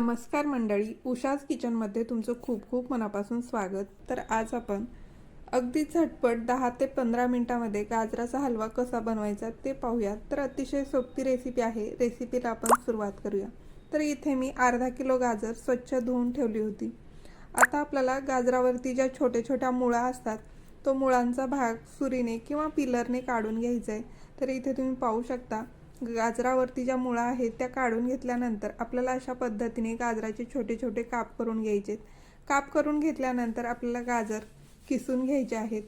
नमस्कार मंडळी उषाज किचनमध्ये तुमचं खूप खूप मनापासून स्वागत. तर आज आपण अगदी झटपट दहा ते पंधरा मिनटामध्ये गाजराचा हलवा कसा बनवायचा ते पाहूया तर अतिशय सोपी रेसिपी आहे. रेसिपीला आपण सुरुवात करूया. तर इथे मी अर्धा किलो गाजर स्वच्छ धुवून ठेवली होती. आता आपल्याला गाजरावरती ज्या छोट्या छोट्या मुळा असतात तो मुळांचा भाग सुरीने किंवा पिलरने काढून घ्यायचा आहे. तर इथे तुम्ही पाहू शकता गाजरावरती ज्या मुळा आहेत त्या काढून घेतल्यानंतर आपल्याला अशा पद्धतीने गाजराचे छोटे छोटे काप करून घ्यायचे काप करून घेतल्यानंतर आपल्याला गाजर किसून घ्यायचे आहेत.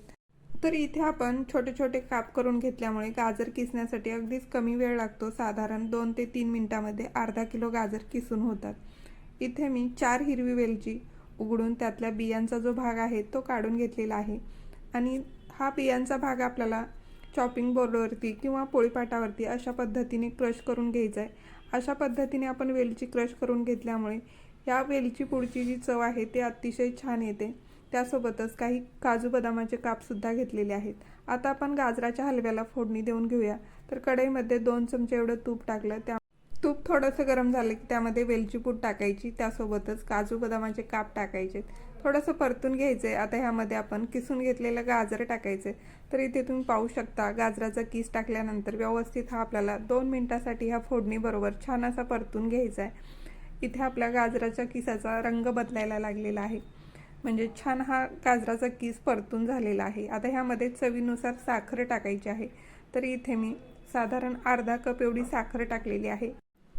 तर इथे आपण छोटे छोटे काप करून घेतल्यामुळे गाजर किसण्यासाठी अगदीच कमी वेळ लागतो. साधारण दोन ते तीन मिनटामध्ये अर्धा किलो गाजर किसून होतात. इथे मी चार हिरवी वेलची उघडून त्यातल्या बियांचा जो भाग आहे तो काढून घेतलेला आहे. आणि हा बियांचा भाग आपल्याला चॉपिंग बोर्डवरती किंवा पोळीपाटावरती अशा पद्धतीने क्रश करून घ्यायचं आहे अशा पद्धतीने आपण वेलची क्रश करून घेतल्यामुळे या वेलची पुढची जी चव आहे ते अतिशय छान येते. त्यासोबतच काही काजू बदामाचे कापसुद्धा घेतलेले आहेत. आता आपण गाजराच्या हलव्याला फोडणी देऊन घेऊया. तर कढईमध्ये दोन चमचे एवढं तूप टाकलं त्या तूप थोडंसं गरम झालं की त्यामध्ये वेलची पूड टाकायची त्यासोबतच काजू बदामाचे काप टाकायचे. थोडंसं परतून घ्यायचं. आहे आता ह्यामध्ये आपण किसून घेतलेलं गाजर टाकायचे. तर इथे तुम्ही पाहू शकता गाजराचा किस टाकल्यानंतर व्यवस्थित हा आपल्याला दोन मिनटासाठी ह्या फोडणीबरोबर छान असा परतून घ्यायचा आहे. इथे आपल्या गाजराच्या किसाचा रंग बदलायला लागलेला आहे. म्हणजे छान हा गाजराचा किस परतून झालेला आहे. आता ह्यामध्ये चवीनुसार साखर टाकायची आहे. तर इथे मी साधारण अर्धा कप एवढी साखर टाकलेली आहे.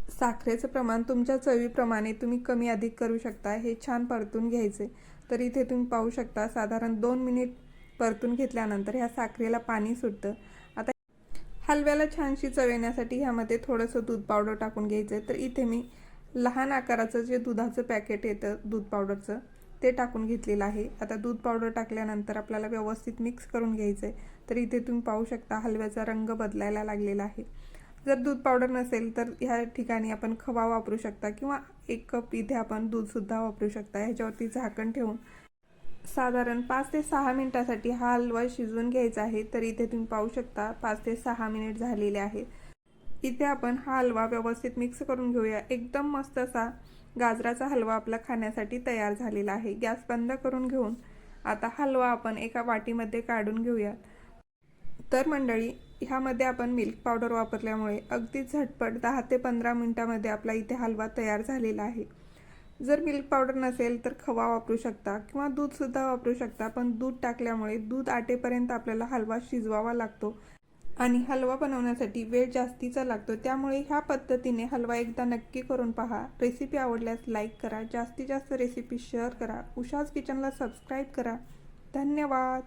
साखरेचं प्रमाण तुमच्या चवीप्रमाणे तुम्ही कमी अधिक करू शकता. हे छान परतून घ्यायचे. तर इथे तुम्ही पाहू शकता साधारण दोन मिनिट परतून घेतल्यानंतर ह्या साखरेला पाणी सुटतं. आता हलव्याला छानशी चव येण्यासाठी ह्यामध्ये थोडंसं दूध पावडर टाकून घ्यायचं. तर इथे मी लहान आकाराचं जे दुधाचं पॅकेट येतं दूध पावडरचं ते टाकून घेतलेलं आहे. आता दूध पावडर टाकल्यानंतर आपल्याला व्यवस्थित मिक्स करून घ्यायचं आहे तर इथे तुम्ही पाहू शकता हलव्याचा रंग बदलायला लागलेला आहे. जर दूध पावडर नसेल तर ह्या ठिकाणी आपण खवा वापरू शकता किंवा एक कप इथे आपण दूधसुद्धा वापरू शकता. ह्याच्यावरती झाकण ठेवून साधारण पाच ते सहा मिनिटासाठी हा हलवा शिजवून घ्यायचा आहे. तर इथे तुम्ही पाहू शकता पाच ते सहा मिनिट झालेले आहेत. इथे आपण हा हलवा व्यवस्थित मिक्स करून घेऊया. एकदम मस्त असा गाजराचा हलवा आपला खाण्यासाठी तयार झालेला आहे. गॅस बंद करून घेऊन आता हलवा आपण एका वाटीमध्ये काढून घेऊया तर मंडळी ह्यामध्ये आपण मिल्क पावडर वापरल्यामुळे अगदी झटपट दहा ते पंधरा मिनटामध्ये आपला इथे हलवा तयार झालेला आहे. जर मिल्क पावडर नसेल तर खवा वापरू शकता किंवा दूधसुद्धा वापरू शकता पण दूध टाकल्यामुळे दूध आटेपर्यंत आपल्याला हलवा शिजवावा लागतो आणि हलवा बनवण्यासाठी वेळ जास्तीचा लागतो. त्यामुळे ह्या पद्धतीने हलवा एकदा नक्की करून पहा. रेसिपी आवडल्यास लाईक करा जास्तीत जास्त रेसिपी शेअर करा. उषाज किचनला सबस्क्राईब करा. धन्यवाद!